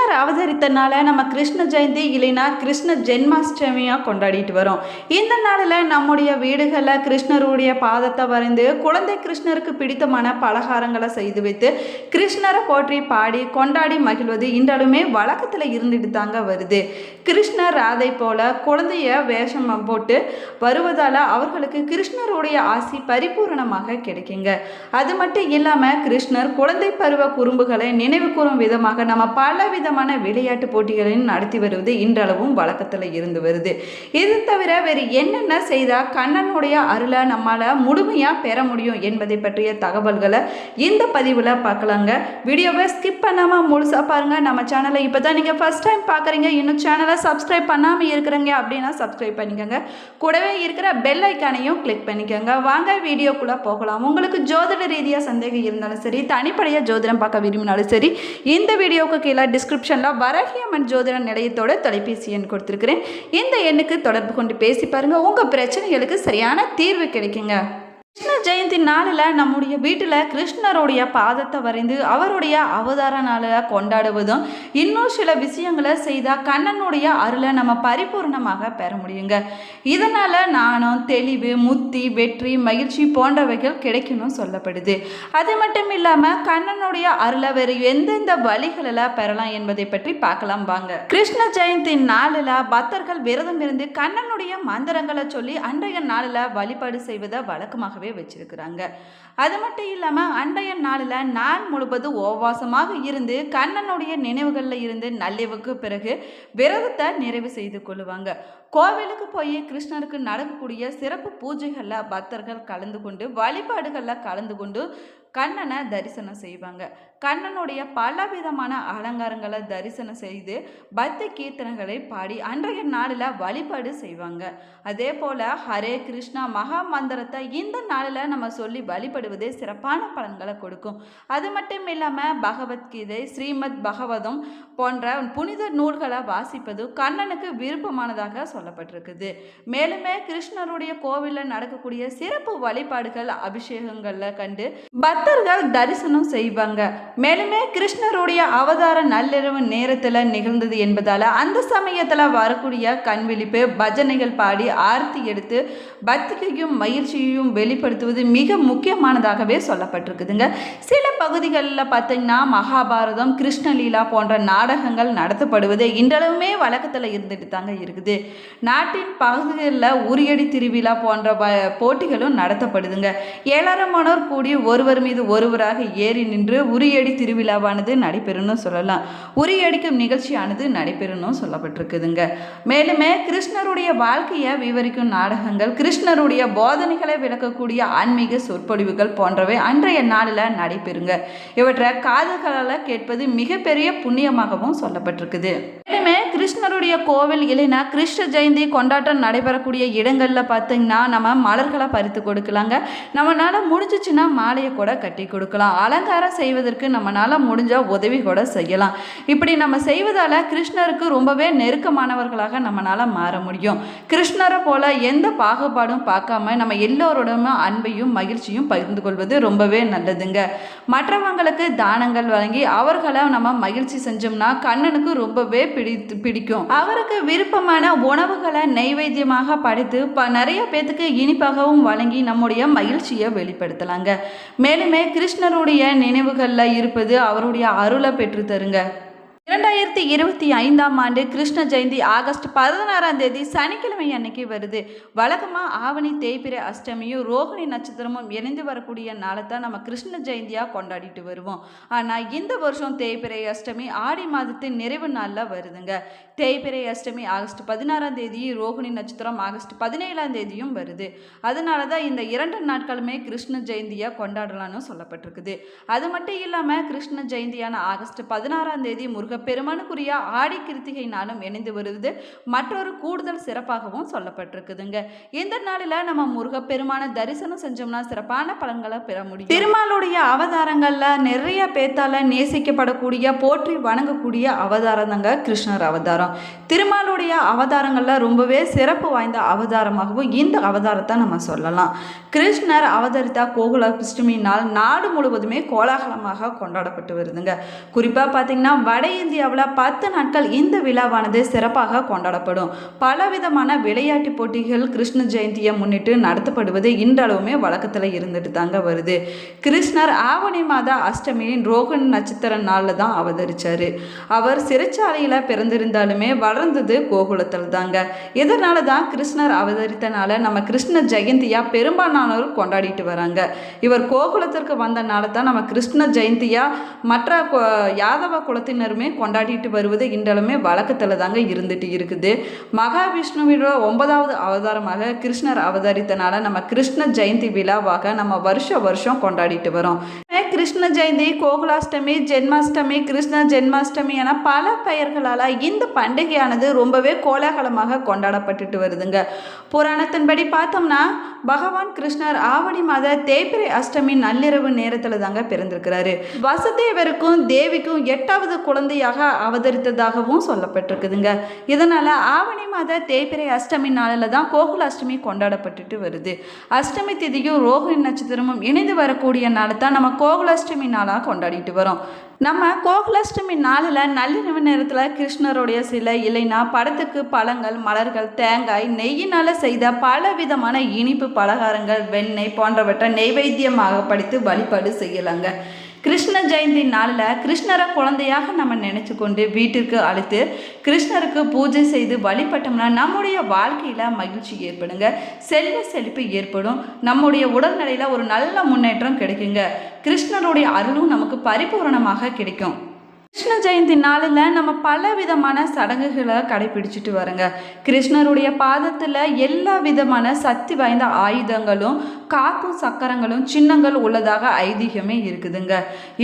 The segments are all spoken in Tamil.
கிருஷ்ணர் அவதரித்தனால நம்ம கிருஷ்ண ஜெயந்தி இல்லைன்னா கிருஷ்ண ஜென்மாஷ்டமியாக கொண்டாடிட்டு வரோம். இந்த நாளில் நம்முடைய வீடுகளில் கிருஷ்ணருடைய பாதத்தை வரைந்து குழந்தை கிருஷ்ணருக்கு பிடித்தமான பலகாரங்களை செய்து வைத்து கிருஷ்ணரை போற்றி பாடி கொண்டாடி மகிழ்வது இன்றாலுமே வழக்கத்தில் இருந்துட்டு தாங்க வருது. கிருஷ்ணர் ராதை போல குழந்தைய வேஷம் போட்டு வருவதால் அவர்களுக்கு கிருஷ்ணருடைய ஆசி பரிபூரணமாக கிடைக்குங்க. அது மட்டும் இல்லாமல் கிருஷ்ணர் குழந்தை பருவ குறும்புகளை நினைவு கூறும் விதமாக நம்ம பல விதமான விளையாட்டு போட்டிகளையும் நடத்தி வருவது இன்றளவும் வழக்கத்தில் இருந்து வருது. இது தவிர வேறு என்னென்ன செய்தால் கண்ணனுடைய அருளை நம்மளால் முழுமையாக பெற முடியும் என்பதை பற்றிய தகவல்களை இந்த பதிவில் பார்க்கலாங்க. வீடியோவை ஸ்கிப் பண்ணாமல் முழுசாக பாருங்கள் நம்ம சேனலை இப்போ தான் நீங்கள் ஃபஸ்ட் டைம் பார்க்குறீங்க இன்னும் சேனலை சப்ஸ்கிரைப் பண்ணாமல் இருக்கிறீங்க அப்படின்னா சப்ஸ்கிரைப் பண்ணிக்கோங்க. கூடவே இருக்கிற பெல் ஐக்கானையும் கிளிக் பண்ணிக்கோங்க. வாங்க வீடியோக்குள்ளே போகலாம். உங்களுக்கு ஜோதிட ரீதியாக சந்தேகம் இருந்தாலும் சரி தனிப்படையாக ஜோதிடம் பார்க்க விரும்பினாலும் சரி இந்த வீடியோவுக்கு கீழே டிஸ்கிரிப் டிஸ்கிரிப்ஷனில் வரகியம்மன் ஜோதிட நிலையத்தோட தொலைபேசி எண் கொடுத்துருக்குறேன். இந்த எண்ணுக்கு தொடர்பு கொண்டு பேசி பாருங்கள் உங்கள் பிரச்சனைகளுக்கு சரியான தீர்வு கிடைக்குங்க. கிருஷ்ண ஜெயந்தி நாளில் நம்முடைய வீட்டில் கிருஷ்ணருடைய பாதத்தை வரைந்து அவருடைய அவதார நாளில் கொண்டாடுவதும் இன்னும் சில விஷயங்களை செய்தால் கண்ணனுடைய அருளை நம்ம பரிபூர்ணமாக பெற முடியுங்க. இதனால் நாணம் தெளிவு முத்தி வெற்றி மகிழ்ச்சி போன்றவைகள் கிடைக்கணும் சொல்லப்படுது. அது மட்டும் இல்லாமல் கண்ணனுடைய அருளை வேறு எந்தெந்த வழிகளில் பெறலாம் என்பதை பற்றி பார்க்கலாம் வாங்க. கிருஷ்ண ஜெயந்தி நாளில் பக்தர்கள் விரதம் இருந்து கண்ணனுடைய மந்திரங்களை சொல்லி அன்றைய நாளில் வழிபாடு செய்வதை வழக்கமாகவே வச்சிருக்கிறாங்க. அது மட்டும் இல்லாமல் அண்டைய நாளில் நான் முழுவதும் உபவாசமாக இருந்து கண்ணனுடைய நினைவுகளில் இருந்து நள்ளிவுக்கு பிறகு விரதத்தை நிறைவு செய்து கொள்ளுவாங்க. கோவிலுக்கு போய் கிருஷ்ணருக்கு நடக்கக்கூடிய சிறப்பு பூஜைகளில் பக்தர்கள் கலந்து கொண்டு வழிபாடுகளில் கலந்து கொண்டு கண்ணனை தரிசனம் செய்வாங்க. கண்ணனுடைய பலவிதமான அலங்காரங்களை தரிசனம் செய்து பக்தி கீர்த்தனைகளை பாடி அன்றைய நாளில் வழிபாடு செய்வாங்க. அதே போல் ஹரே கிருஷ்ணா மகா மந்திரத்தை இந்த நாளில் நம்ம சொல்லி வழிபடுவது சிறப்பான பலன்களை கொடுக்கும். அது மட்டும் இல்லாமல் பகவத்கீதை ஸ்ரீமத் பகவதம் போன்ற புனித நூல்களை வாசிப்பது கண்ணனுக்கு விருப்பமானதாக சொல்லப்பட்டிருக்குது. மேலுமே கிருஷ்ணருடைய கோவிலில் நடக்கக்கூடிய சிறப்பு வழிபாடுகள் அபிஷேகங்களில் கண்டு பக்தர்கள் தரிசனம் செய்வாங்க. மேலுமே கிருஷ்ணருடைய அவதார நள்ளிரவு நேரத்தில் நிகழ்ந்தது என்பதால் அந்த சமயத்தில் வரக்கூடிய கண் விழிப்பு பஜனைகள் பாடி ஆர்த்தி எடுத்து பக்தியையும் மகிழ்ச்சியையும் வெளிப்படுத்துவது மிக முக்கியமானதாகவே சொல்லப்பட்டிருக்குதுங்க. சில பகுதிகளில் பார்த்தீங்கன்னா மகாபாரதம் கிருஷ்ணலீலா போன்ற நாடகங்கள் நடத்தப்படுவது இன்றளவுமே வழக்கத்தில் இருந்துட்டு தாங்க இருக்குது. நாட்டின் பகுதிகளில் உரியடி திருவிழா போன்ற போட்டிகளும் நடத்தப்படுதுங்க. ஏழாயிரமானோர் கூடி ஒருவர் மீது ஒருவராக ஏறி நின்று உரியடி திருவிழாவானது நடைபெறும்னு சொல்லலாம். உரியடிக்கும் நிகழ்ச்சியானது நடைபெறும்னு சொல்லப்பட்டிருக்குதுங்க. மேலுமே கிருஷ்ணருடைய வாழ்க்கையை விவரிக்கும் நாடகங்கள் கிருஷ்ணருடைய போதனைகளை விளக்கக்கூடிய ஆன்மீக சொற்பொழிவுகள் போன்றவை அன்றைய நாளில் நடைபெறுங்க. இவற்றை காதுகளால் கேட்பது மிகப்பெரிய புண்ணியமாகவும் சொல்லப்பட்டிருக்குது. மேலுமே கிருஷ்ணருடைய கோவில் இல்லைன்னா கிருஷ்ண ஜெயந்தி கொண்டாட்டம் நடைபெறக்கூடிய இடங்களில் பார்த்தீங்கன்னா நம்ம மலர்களை பறித்து கொடுக்கலாங்க. நம்மளால் முடிஞ்சிச்சுன்னா மாலையை கூட கட்டி கொடுக்கலாம். அலங்காரம் செய்வதற்கு நம்மளால் முடிஞ்சால் உதவி கூட செய்யலாம். இப்படி நம்ம செய்வதால் கிருஷ்ணருக்கு ரொம்பவே நெருக்கமானவர்களாக நம்மளால் மாற முடியும். கிருஷ்ணரை போல எந்த பாகுபாடும் பார்க்காம நம்ம எல்லோரோடமே அன்பையும் மகிழ்ச்சியும் பகிர்ந்து கொள்வது ரொம்பவே நல்லதுங்க. மற்றவங்களுக்கு தானங்கள் வழங்கி அவர்களை நம்ம மகிழ்ச்சி செஞ்சோம்னா கண்ணனுக்கு ரொம்பவே பிடித்து பிடிக்கும். அவருக்கு விருப்பமான உணவுகளை நைவேத்தியமாக படைத்து ப நிறைய பேத்துக்கு இனிப்பாகவும் வழங்கி நம்முடைய மகிழ்ச்சியை வெளிப்படுத்தலாங்க. மேலுமே கிருஷ்ணருடைய நினைவுகளில் இருப்பது அவருடைய அருளை பெற்று தருங்க இரண்டாயிரத்தி இருபத்தி ஐந்தாம் ஆண்டு கிருஷ்ண ஜெயந்தி ஆகஸ்ட் பதினாறாம் தேதி சனிக்கிழமை அன்னைக்கு வருது. வழக்கமாக ஆவணி தேய்பிரை அஷ்டமியும் ரோகிணி நட்சத்திரமும் இணைந்து வரக்கூடிய நாளை தான் நம்ம கிருஷ்ண ஜெயந்தியாக கொண்டாடிட்டு வருவோம். ஆனால் இந்த வருஷம் தேய்பிரை அஷ்டமி ஆடி மாதத்தின் நிறைவு நாளில் வருதுங்க. தேய்பிரை அஷ்டமி ஆகஸ்ட் பதினாறாம் தேதி ரோகிணி நட்சத்திரம் ஆகஸ்ட் பதினேழாம் தேதியும் வருது. அதனால தான் இந்த இரண்டு நாட்களுமே கிருஷ்ண ஜெயந்தியாக கொண்டாடலாம்னு சொல்லப்பட்டிருக்குது. அது மட்டும் இல்லாமல் கிருஷ்ண ஜெயந்தியான ஆகஸ்ட் பதினாறாம் தேதி முருக பெருமானுக்குரிய ஆடி கிருத்திகை நாளும் இணைந்து வருவது மற்றொரு கூடுதல் சிறப்பாகவும் சொல்லப்பட்டிருக்குதுங்க. இந்த நாளில் நம்ம முருகப்பெருமான தரிசனம் செஞ்சோம்னா சிறப்பான பலன்களை பெற முடியும். திருமாலுடைய அவதாரங்களில் நிறைய பேத்தால நேசிக்கப்படக்கூடிய போற்றி வணங்கக்கூடிய அவதாரம் தாங்க கிருஷ்ணர் அவதாரம். திருமாலுடைய அவதாரங்களில் ரொம்பவே சிறப்பு வாய்ந்த அவதாரமாகவும் இந்த அவதாரத்தை நம்ம சொல்லலாம். கிருஷ்ணர் அவதரித்தா கோகுல அஷ்டமி நாள் நாடு முழுவதுமே கோலாகலமாக கொண்டாடப்பட்டு வருதுங்க. குறிப்பாக பார்த்தீங்கன்னா வட இந்தியாவில் பத்து நாட்கள் இந்த விழாவானது சிறப்பாக கொண்டாடப்படும். பலவிதமான விளையாட்டு போட்டிகள் கிருஷ்ண ஜெயந்தியை முன்னிட்டு நடத்தப்படுவது இன்றளவுமே வழக்கத்தில் இருந்துட்டு தாங்க வருது. கிருஷ்ணர் ஆவணி மாத அஷ்டமியின் ரோகன் நட்சத்திர நாளில் தான் அவதரிச்சார். அவர் சிறைச்சாலையில் பிறந்திருந்தாலுமே வளர்ந்தது கோகுலத்தில் தாங்க. இதனால தான் கிருஷ்ணர் அவதரித்தனால நம்ம கிருஷ்ண ஜெயந்தியாக பெரும்பாலானோர் கொண்டாடிட்டு வராங்க. இவர் கோகுலத்திற்கு வந்தனால தான் நம்ம கிருஷ்ண ஜெயந்தியாக மற்ற யாதவ குலத்தினருமே கொண்டாடிட்டு வருவது இன்றளவுமே வழக்கத்தில் தாங்க இருந்துட்டு இருக்குது. மகாவிஷ்ணுவோட ஒன்பதாவது அவதாரமாக கிருஷ்ணர் அவதரித்தனால நம்ம கிருஷ்ண ஜெயந்தி விழாவாக நம்ம வருஷ வருஷம் கொண்டாடிட்டு வரோம். கிருஷ்ண ஜெயந்தி கோகுலாஷ்டமி ஜென்மாஷ்டமி கிருஷ்ண ஜென்மாஷ்டமி என பல பெயர்களால் இந்த பண்டிகையானது ரொம்பவே கோலாகலமாக கொண்டாடப்பட்டுட்டு வருதுங்க. புராணத்தின்படி பார்த்தோம்னா பகவான் கிருஷ்ணர் ஆவணி மாத தேய்பிரை அஷ்டமி நள்ளிரவு நேரத்தில் தாங்க பிறந்திருக்கிறாரு. வசுதேவருக்கும் தேவிக்கும் எட்டாவது குழந்தையாக அவதரித்ததாகவும் சொல்லப்பட்டிருக்குதுங்க. இதனால் ஆவணி மாத தேய்பிரை அஷ்டமி நாளில் தான் கோகுலாஷ்டமி கொண்டாடப்பட்டுட்டு வருது. அஷ்டமி திதியும் ரோஹிணி நட்சத்திரமும் இணைந்து வரக்கூடிய நாளை தான் நம்ம கோகுலாஷ்டமி நாளாக கொண்டாடிட்டு வரோம். நம்ம கோகுலாஷ்டமி நாளில் நள்ளிரவு நேரத்தில் கிருஷ்ணருடைய சிலை இல்லைன்னா படத்துக்கு பழங்கள் மலர்கள் தேங்காய் நெய்யினால் செய்த பல விதமான இனிப்பு பலகாரங்கள் வெண்ணெய் போன்றவற்றை நெய்வேத்தியமாக படித்து வழிபாடு செய்யலாங்க. கிருஷ்ண ஜெயந்தி நாளில் கிருஷ்ணரை குழந்தையாக நம்ம நினச்சி கொண்டு வீட்டிற்கு அழைத்து கிருஷ்ணருக்கு பூஜை செய்து வழிபட்டோம்னா நம்முடைய வாழ்க்கையில் மகிழ்ச்சி ஏற்படுங்க. செல்வ செழிப்பு ஏற்படும். நம்முடைய உடல்நிலையில் ஒரு நல்ல முன்னேற்றம் கிடைக்குங்க. கிருஷ்ணருடைய அருளும் நமக்கு பரிபூரணமாக கிடைக்கும். கிருஷ்ண ஜெயந்தி நாளில் நம்ம பல விதமான சடங்குகளை கடைபிடிச்சிட்டு வரோங்க. கிருஷ்ணருடைய பாதத்தில் எல்லா விதமான சக்தி வாய்ந்த ஆயுதங்களும் காக்கும் சக்கரங்களும் சின்னங்கள் உள்ளதாக ஐதீகமே இருக்குதுங்க.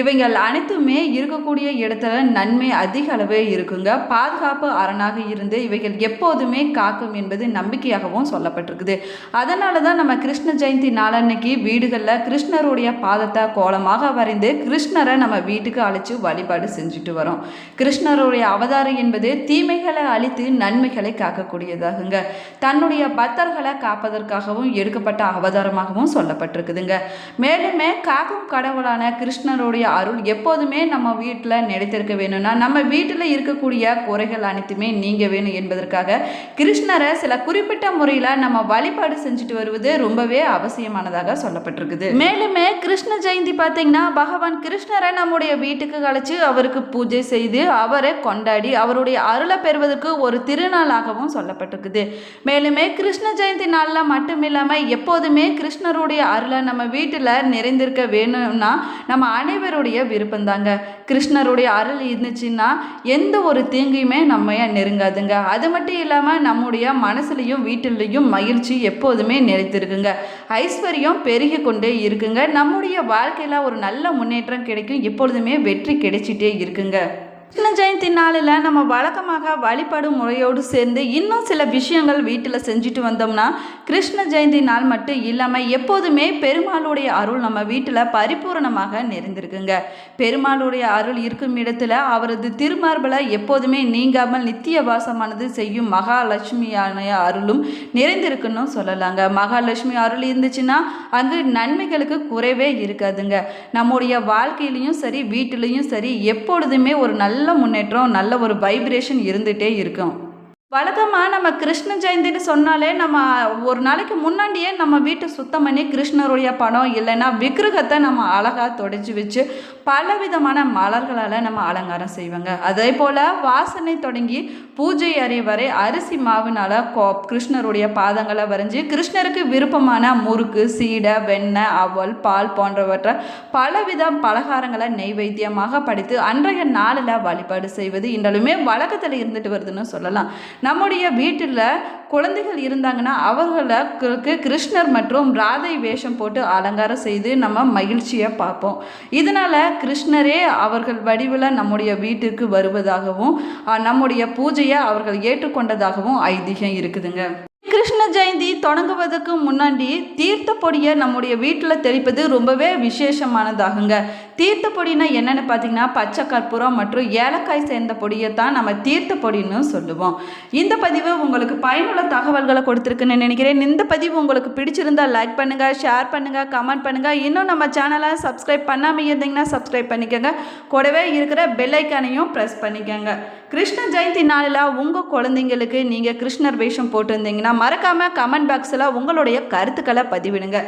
இவைகள் அனைத்துமே இருக்கக்கூடிய இடத்துல நன்மை அதிக அளவே இருக்குங்க. பாதுகாப்பு அரணாக இருந்து இவைகள் எப்போதுமே காக்கும் என்பது நம்பிக்கையாகவும் சொல்லப்பட்டிருக்குது. அதனால தான் நம்ம கிருஷ்ண ஜெயந்தி நாளன்னைக்கு வீடுகளில் கிருஷ்ணருடைய பாதத்தை கோலமாக வரைந்து கிருஷ்ணரை நம்ம வீட்டுக்கு அழைச்சி வழிபாடு செஞ்சுட்டு வரோம். கிருஷ்ணருடைய அவதாரம் என்பது தீமைகளை அழித்து நன்மைகளை காக்கக்கூடியதாகுங்க. தன்னுடைய பக்தர்களை காப்பதற்காகவும் எடுக்கப்பட்ட அவதாரமாகவும் சொல்லப்பட்டிருக்குதுங்க. மேலுமே காக்கும் கடவுளான கிருஷ்ணருடைய அருள் எப்போதுமே நம்ம வீட்டில் நிலைத்திருக்க வேணும்னா நம்ம வீட்டில் இருக்கக்கூடிய குறைகள் அனைத்துமே நீங்க வேணும் என்பதற்காக கிருஷ்ணரை சில குறிப்பிட்ட முறையில் நம்ம வழிபாடு செஞ்சுட்டு வருவது ரொம்பவே அவசியமானதாக சொல்லப்பட்டிருக்குது. மேலுமே கிருஷ்ண ஜெயந்தி பார்த்தீங்கன்னா பகவான் கிருஷ்ணரை நம்முடைய வீட்டுக்கு அழைச்சு அவருக்கு பூஜை செய்து அவரை கொண்டாடி அவருடைய அருளை பெறுவதற்கு ஒரு திருநாளாகவும் சொல்லப்பட்டிருக்குது. மேலுமே கிருஷ்ண ஜெயந்தி நாளில் மட்டும் இல்லாமல் எப்போதுமே கிருஷ்ணருடைய அருளை நம்ம வீட்டில் நிறைந்திருக்க வேணும்னா நம்ம அனைவருடைய விருப்பம்தாங்க. கிருஷ்ணருடைய அருள் இருந்துச்சுன்னா எந்த ஒரு தீங்கையுமே நம்ம நெருங்காதுங்க? அது மட்டும் இல்லாமல் நம்முடைய மனசுலையும் வீட்டிலையும் மகிழ்ச்சி எப்போதுமே நிலைத்திருக்குங்க ஐஸ்வர்யம் பெருகி கொண்டே இருக்குங்க. நம்முடைய வாழ்க்கையில் ஒரு நல்ல முன்னேற்றம் கிடைக்கும். எப்பொழுதுமே வெற்றி கிடைச்சிட்டே இருக்குங்க. கிருஷ்ண ஜெயந்தி நாளில் நம்ம வழக்கமாக வழிபாடு முறையோடு சேர்ந்து இன்னும் சில விஷயங்கள் வீட்டில் செஞ்சுட்டு வந்தோம்னா கிருஷ்ண ஜெயந்தி நாள் மட்டும் இல்லாமல் எப்போதுமே பெருமாளுடைய அருள் நம்ம வீட்டில் பரிபூரணமாக நிறைந்திருக்குங்க. பெருமாளுடைய அருள் இருக்கும் இடத்துல அவரது திருமார்பலை எப்போதுமே நீங்காமல் நித்திய வாசமானது செய்யும் மகாலட்சுமியான அருளும் நிறைந்திருக்குன்னு சொல்லலாங்க. மகாலட்சுமி அருள் இருந்துச்சுன்னா அங்கு நன்மைகளுக்கு குறைவே இருக்காதுங்க. நம்முடைய வாழ்க்கையிலையும் சரி வீட்டிலையும் சரி எப்பொழுதுமே ஒரு நல்ல முன்னேற்றம் நல்ல ஒரு வைப்ரேஷன் இருந்துகிட்டே இருக்கும். வழக்கமாக நம்ம கிருஷ்ண ஜெயந்தின்னு சொன்னாலே நம்ம ஒரு நாளைக்கு முன்னாடியே நம்ம வீட்டை சுத்தம் பண்ணி கிருஷ்ணருடைய படம் இல்லைன்னா விக்கிரகத்தை நம்ம அழகாக தொடச்சி வச்சு பல விதமான மலர்களால் நம்ம அலங்காரம் செய்வாங்க. அதே போல் வாசனை தொடங்கி பூஜை அறை வரை அரிசி மாவினால் கோ கிருஷ்ணருடைய பாதங்களை வரைஞ்சி கிருஷ்ணருக்கு விருப்பமான முறுக்கு சீடை வெண்ணெய் அவல் பால் போன்றவற்றை பலவித பலகாரங்களை நெய்வேத்தியமாக படித்து அன்றைய நாளில் வழிபாடு செய்வது இன்றலுமே வழக்கத்தில் இருந்துட்டு வருதுன்னு சொல்லலாம். நம்முடைய வீட்டில் குழந்தைகள் இருந்தாங்கன்னா அவர்களுக்கு கிருஷ்ணர் மற்றும் ராதை வேஷம் போட்டு அலங்காரம் செய்து நம்ம மகிழ்ச்சியை பார்ப்போம். இதனால் கிருஷ்ணரே அவர்கள் வடிவில் நம்முடைய வீட்டிற்கு வருவதாகவும் நம்முடைய பூஜையை அவர்கள் ஏற்றுக்கொண்டதாகவும் ஐதீகம் இருக்குதுங்க. கிருஷ்ண ஜெயந்தி தொடங்குவதற்கு முன்னாடி தீர்த்த பொடியை நம்முடைய வீட்டில் தெளிப்பது ரொம்பவே விசேஷமானதாகுங்க. தீர்த்த பொடினா என்னென்னு பார்த்தீங்கன்னா பச்சை கற்பூரம் மற்றும் ஏலக்காய் சேர்ந்த பொடியை தான் நம்ம தீர்த்த பொடின்னு சொல்லுவோம். இந்த பதிவு உங்களுக்கு பயனுள்ள தகவல்களை கொடுத்துருக்குன்னு நினைக்கிறேன். இந்த பதிவு உங்களுக்கு பிடிச்சிருந்தா லைக் பண்ணுங்கள் ஷேர் பண்ணுங்கள் கமெண்ட் பண்ணுங்கள் இன்னும் நம்ம சேனலை சப்ஸ்கிரைப் பண்ணாமல் இருந்தீங்கன்னா சப்ஸ்கிரைப் பண்ணிக்கோங்க. கூடவே இருக்கிற பெல்லைக்கானையும் ப்ரெஸ் பண்ணிக்கோங்க. கிருஷ்ண ஜெயந்தி நாளில் உங்கள் குழந்தைங்களுக்கு நீங்கள் கிருஷ்ணர் வேஷம் போட்டிருந்தீங்கன்னா மறக்காமல் கமெண்ட் பாக்ஸில் உங்களுடைய கருத்துக்களை பதிவிடுங்க.